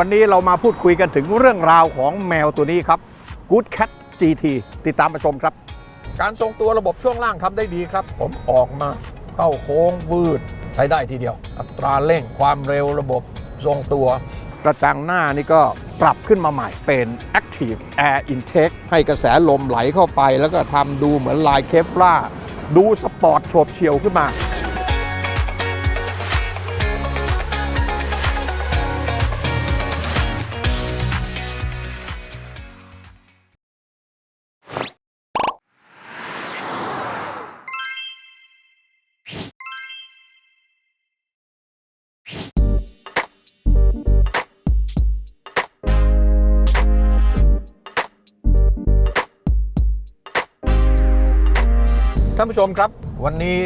วันนี้เรามาพูดคุยกันถึงเรื่องราวของแมวตัวนี้ครับ Good Cat GT ติดตามมาชมครับ การทรงตัวระบบช่วงล่างทำได้ดีครับ ผมออกมาเข้าโค้งฟืดใช้ได้ทีเดียว อัตราเร่งความเร็วระบบทรงตัว กระจังหน้านี่ก็ปรับขึ้นมาใหม่เป็น Active Air Intake ให้กระแสลมไหลเข้าไป แล้วก็ทำดูเหมือนลายเคฟลาร์ดูสปอร์ตโฉบเฉี่ยวขึ้นมา ท่านผู้ชมครับ วันนี้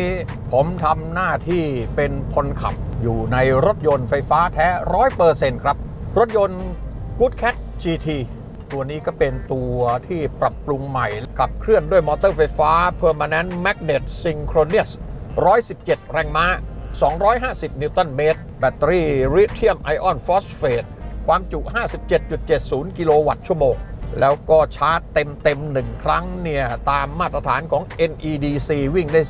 ผมทำหน้าที่เป็นคนขับอยู่ในรถยนต์ไฟฟ้าแท้100%ครับ รถยนต์ Good Cat GT ตัวนี้ก็เป็นตัวที่ปรับปรุงใหม่ขับเคลื่อนด้วยมอเตอร์ไฟฟ้า Permanent Magnet Synchronous 117 แรงม้า 250 นิวตันเมตร แบตเตอรี่ลิเธียมไอออนฟอสเฟตความจุ 57.70 กิโลวัตต์ชั่วโมง แล้วก็ชาร์จเต็มเต็มๆหนึ่งครั้งเนี่ย ตามมาตรฐานของ NEDC วิ่งได้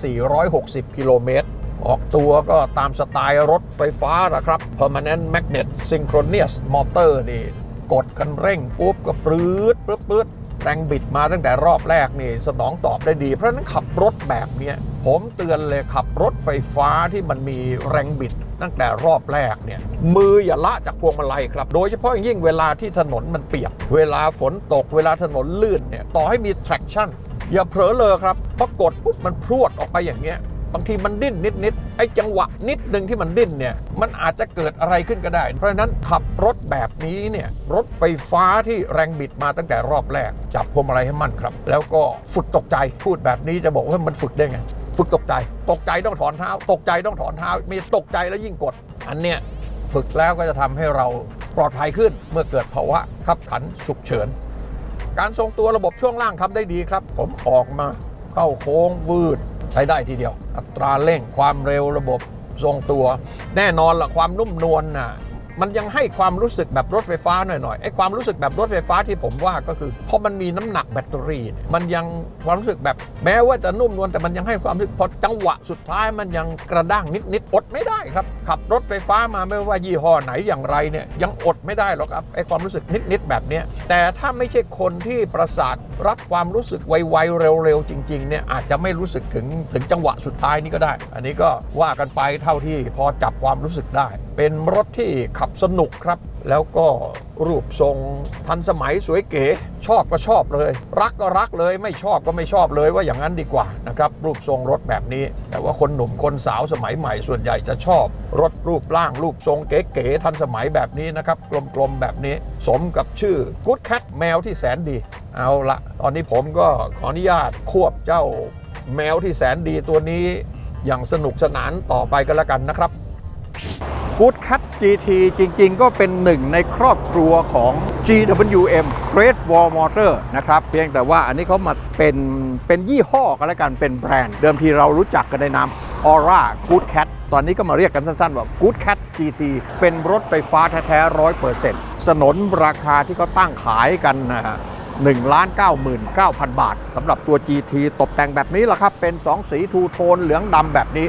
460 กิโลเมตร ออกตัวก็ตามสไตล์รถไฟฟ้าละครับ Permanent Magnet Synchronous Motor นี่ กดคันเร่งปุ๊บก็ปรื๊ดปลื้ด แรงบิดมาตั้งแต่รอบแรกนี่สนองตอบได้ดี เพราะนั้นขับรถแบบนี้ผมเตือนเลยขับรถไฟฟ้าที่มันมีแรงบิดตั้งแต่รอบแรกเนี่ยมืออย่าละจากพวงมาลัยครับ โดยเฉพาะอย่างยิ่งเวลาที่ถนนมันเปียก เวลาฝนตก เวลาถนนลื่นเนี่ยต่อให้มี traction อย่าเผลอเลยครับเพราะกดปุ๊บมันพรวดออกไปอย่างเงี้ย บางทีมันดิ้นนิดนิดๆไอ้จังหวะนิดหนึ่งที่มันดิ้นเนี่ยมันอาจจะเกิดอะไรขึ้นก็ได้ เพราะฉะนั้นขับรถแบบนี้เนี่ยรถไฟฟ้าที่แรงบิดมาตั้งแต่รอบแรก จับพวงมาลัยให้มั่นครับ แล้วก็ฝึกตกใจพูดแบบนี้จะบอกว่ามันฝึกได้ไงฝึกตกใจ ตกใจต้องถอนเท้า ตกใจต้องถอนเท้ามีตกใจแล้วยิ่งกด อันเนี้ยฝึกแล้วก็จะทำให้เราปลอดภัยขึ้นเมื่อเกิดภาวะขับขันฉุกเฉิน การทรงตัวระบบช่วงล่างทำได้ดีครับ ผมออกมาเข้าโค้งฟืด ช้ได้ทีเดียว อัตราเร่งความเร็วระบบทรงตัว แน่นอนละความนุ่มนวลน่ะ มันยังให้ความรู้สึกแบบรถไฟฟ้าหน่อยๆไอ้ความรู้สึกแบบรถไฟฟ้าที่ผมว่าก็คือพอมันมีน้ำหนักแบตเตอรี่เนี่ยมันยังความรู้สึกแบบแม้ว่าจะนุ่มนวลแต่มันยังให้ความรู้สึกพอจังหวะสุดท้ายมันยังกระด้างนิดๆอดไม่ได้ครับขับรถไฟฟ้ามาไม่ว่ายี่ห้อไหนอย่างไรเนี่ยยังอดไม่ได้หรอกครับไอ้ความรู้สึกนิดๆแบบนี้แต่ถ้าไม่ใช่คนที่ประสาทรับความรู้สึกไวๆเร็วๆจริงๆเนี่ยอาจจะไม่รู้สึกถึงถึงจังหวะสุดท้ายนี้ก็ได้ อันนี้ก็ว่ากันไปเท่าที่พอจับความรู้สึกได้ เป็นรถที่ขับสนุกครับ แล้วก็รูปทรงทันสมัยสวยเก๋ ชอบก็ชอบเลย รักก็รักเลยไม่ชอบก็ไม่ชอบเลยว่าอย่างนั้นดีกว่านะครับรูปทรงรถแบบนี้ แต่ว่าคนหนุ่มคนสาวสมัยใหม่ส่วนใหญ่จะชอบ รถรูปร่างรูปทรงเก๋ๆทันสมัยแบบนี้นะครับกลมๆแบบนี้ สมกับชื่อ Good Cat แมวที่แสนดี เอาละตอนนี้ผมก็ขออนุญาตควบเจ้าแมวที่แสนดีตัวนี้ อย่างสนุกสนานต่อไปกันแล้วกันนะครับ Good Cat GT จริง ๆ ก็เป็นหนึ่งในครอบครัวของ GWM Great Wall Motor นะครับ เพียงแต่ว่าอันนี้เขามาเป็นเป็นยี่ห้อกันแล้วกันเป็นแบรนด์ เดิมทีเรารู้จักกันในนาม Aura Good Cat ตอนนี้ก็มาเรียกกันสั้น ๆ ว่า Good Cat GT เป็นรถไฟฟ้าแท้ๆร้อยเปอร์เซ็นต์สนนราคาที่เขาตั้งขายกันนะฮะ1 99,000 บาทสำหรับตัว GT ตกแต่งแบบนี้แหละครับ เป็น 2 สีทูโทนเหลืองดำแบบนี้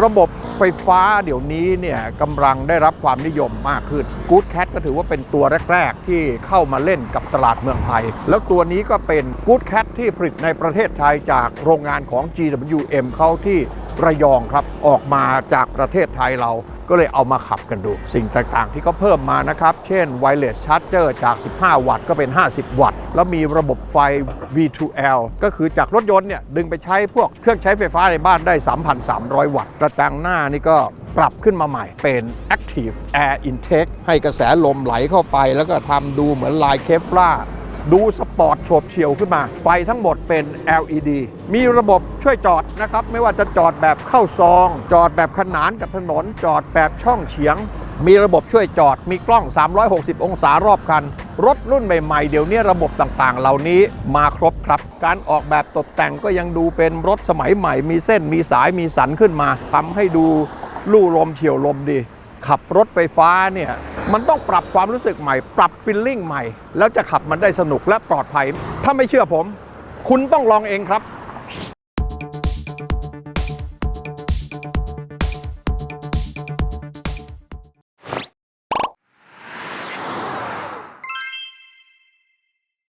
ระบบไฟฟ้าเดี๋ยวนี้เนี่ยกำลังได้รับความนิยมมากขึ้น Good Cat ก็ถือว่าเป็นตัวแรก ๆ ที่เข้ามาเล่นกับตลาดเมืองไทย แล้วตัวนี้ก็เป็น Good Cat ที่ผลิตในประเทศไทยจากโรงงานของ GWM เขาที่ระยองครับ ออกมาจากประเทศไทยเรา ก็เลยเอามาขับกันดู สิ่งต่างๆ ที่เขาเพิ่มมานะครับ เช่น Wireless Charger จาก 15 วัตต์ก็เป็น 50 วัตต์ แล้วมีระบบไฟ V2L ก็คือจากรถยนต์เนี่ยดึงไปใช้พวกเครื่องใช้ไฟฟ้าในบ้านได้ 3,300 วัตต์ กระจังหน้านี่ก็ปรับขึ้นมาใหม่เป็น Active Air Intake ให้กระแสลมไหลเข้าไป แล้วก็ทำดูเหมือนลายเคฟลา ดูสปอร์ตโฉบเฉี่ยวขึ้นมา ไฟทั้งหมดเป็น LED มีระบบช่วยจอดนะครับ ไม่ว่าจะจอดแบบเข้าซอง จอดแบบขนานกับถนน จอดแบบช่องเฉียง มีระบบช่วยจอด มีกล้อง 360 องศารอบคัน รถรุ่นใหม่ๆ เดี๋ยวนี้ระบบต่างๆ เหล่านี้มาครบครับ การออกแบบตกแต่งก็ยังดูเป็นรถสมัยใหม่ มีเส้นมีสายมีสันขึ้นมาทำให้ดูลู่ลมเฉียวลมดี ขับรถไฟฟ้าเนี่ย มันต้องปรับความรู้สึกใหม่ ปรับฟิลลิ่งใหม่ แล้วจะขับมันได้สนุกและปลอดภัย ถ้าไม่เชื่อผม คุณต้องลองเองครับ